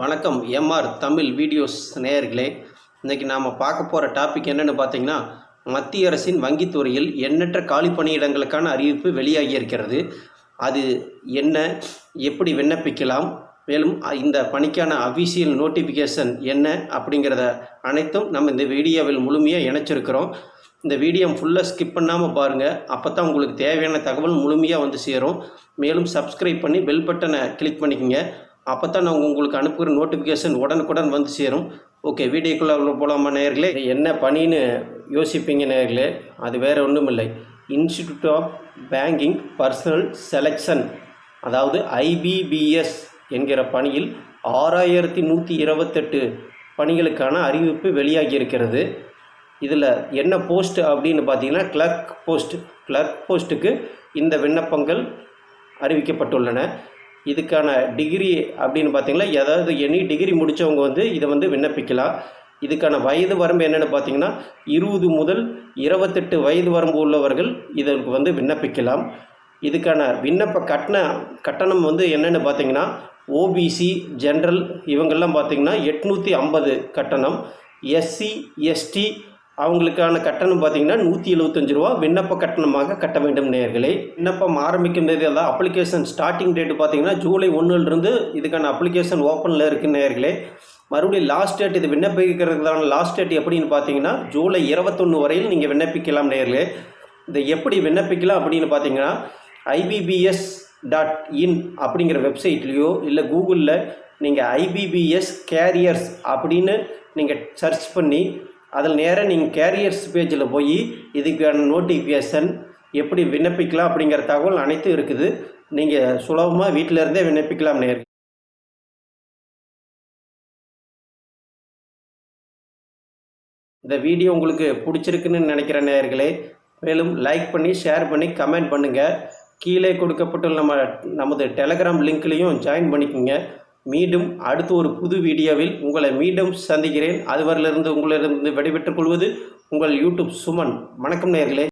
வணக்கம் MR Tamil videos நேயர்களே. இன்றைக்கி நாம் பார்க்க போகிற டாபிக் என்னென்னு பார்த்தீங்கன்னா மத்திய அரசின் வங்கித்துறையில் எண்ணற்ற காலி பணியிடங்களுக்கான அறிவிப்பு வெளியாகி இருக்கிறது. அது என்ன எப்படி விண்ணப்பிக்கலாம் மேலும் இந்த பணிக்கான அஃபீஷியல் நோட்டிஃபிகேஷன் என்ன அப்படிங்கிறத அனைத்தும் நம்ம இந்த வீடியோவில் முழுமையாக இணைச்சிருக்கிறோம். இந்த வீடியோ ஃபுல்லாக ஸ்கிப் பண்ணாமல் பாருங்கள் அப்போ தான் உங்களுக்கு தேவையான தகவல் முழுமையாக வந்து சேரும். மேலும் சப்ஸ்கிரைப் பண்ணி பெல் பட்டனை கிளிக் பண்ணிக்கோங்க. அப்போ தான் நான் உங்களுக்கு அனுப்புகிற நோட்டிஃபிகேஷன் உடனுக்குடன் வந்து சேரும். ஓகே வீடியோக்குள்ளே போகலாமா நேர்களே என்ன பணின்னு யோசிப்பீங்க நேர்களே அது வேறு ஒன்றும் இல்லை institute of banking personnel selection அதாவது ஐபிபிஎஸ் என்கிற பணியில் ஆறாயிரத்தி நூற்றி இருபத்தெட்டு பணிகளுக்கான அறிவிப்பு வெளியாகி இருக்கிறது இதில் என்ன போஸ்ட் அப்படின்னு பார்த்தீங்கன்னா கிளர்க் போஸ்ட் கிளர்க் போஸ்ட்டுக்கு இந்த விண்ணப்பங்கள் அறிவிக்கப்பட்டுள்ளன. இதுக்கான டிகிரி அப்படின்னு பார்த்தீங்கன்னா ஏதாவது எனி டிகிரி முடித்தவங்க வந்து இதை வந்து விண்ணப்பிக்கலாம். இதுக்கான வயது வரம்பு என்னென்னு பார்த்தீங்கன்னா இருபது முதல் இருபத்தெட்டு வயது வரம்பு உள்ளவர்கள் இதற்கு வந்து விண்ணப்பிக்கலாம். இதுக்கான விண்ணப்ப கட்டண கட்டணம் வந்து என்னென்னு பார்த்தீங்கன்னா ஓபிசி ஜென்ரல் இவங்கெல்லாம் பார்த்தீங்கன்னா எட்நூற்றி ஐம்பது கட்டணம். எஸ்சி எஸ்டி அவங்களுக்கான கட்டணம் பார்த்தீங்கன்னா நூற்றி எழுபத்தஞ்சு ரூபா விண்ணப்ப கட்டணமாக கட்ட வேண்டும் நேர்களே விண்ணப்பம் ஆரம்பிக்கும் தேதி அதாவது அப்ளிகேஷன் ஸ்டார்டிங் டேட்டு பார்த்தீங்கன்னா ஜூலை ஒன்றுலேருந்து இதுக்கான அப்ளிகேஷன் ஓப்பனில் இருக்கு நேர்களே மறுபடியும் லாஸ்ட் டேட் இது விண்ணப்பிக்கிறதுக்கான லாஸ்ட் டேட் எப்படின்னு பார்த்தீங்கன்னா ஜூலை இருபத்தொன்று வரையில் நீங்கள் விண்ணப்பிக்கலாம் நேர்களே இதை எப்படி விண்ணப்பிக்கலாம் அப்படின்னு பார்த்தீங்கன்னா ஐபிபிஎஸ் டாட் இன் அப்படிங்கிற வெப்சைட்லேயோ இல்லை கூகுளில் நீங்கள் ஐபிபிஎஸ் கேரியர்ஸ் அப்படின்னு நீங்கள் சர்ச் பண்ணி அதில் நேராக நீங்கள் கேரியர்ஸ் பேஜில் போய் இதுக்கான நோட்டிஃபிகேஷன் எப்படி விண்ணப்பிக்கலாம் அப்படிங்கிற தகவல் அனைத்தும் இருக்குது. நீங்கள் சுலபமாக வீட்டிலேருந்தே விண்ணப்பிக்கலாம் நேர் இந்த வீடியோ உங்களுக்கு பிடிச்சிருக்குன்னு நினைக்கிற நேயர்களே மேலும் லைக் பண்ணி ஷேர் பண்ணி கமெண்ட் பண்ணுங்கள் கீழே கொடுக்கப்பட்டுள்ள நம்ம நமது டெலகிராம் லிங்க்லேயும் ஜாயின் பண்ணிக்கோங்க. மீண்டும் அடுத்து ஒரு புது வீடியோவில் உங்களை மீண்டும் சந்திக்கிறேன். அதுவரையிலிருந்து உங்களிடம் விடைபெற்றுக் கொள்வது உங்கள் யூடியூப் சுமன். வணக்கம் நேர்களே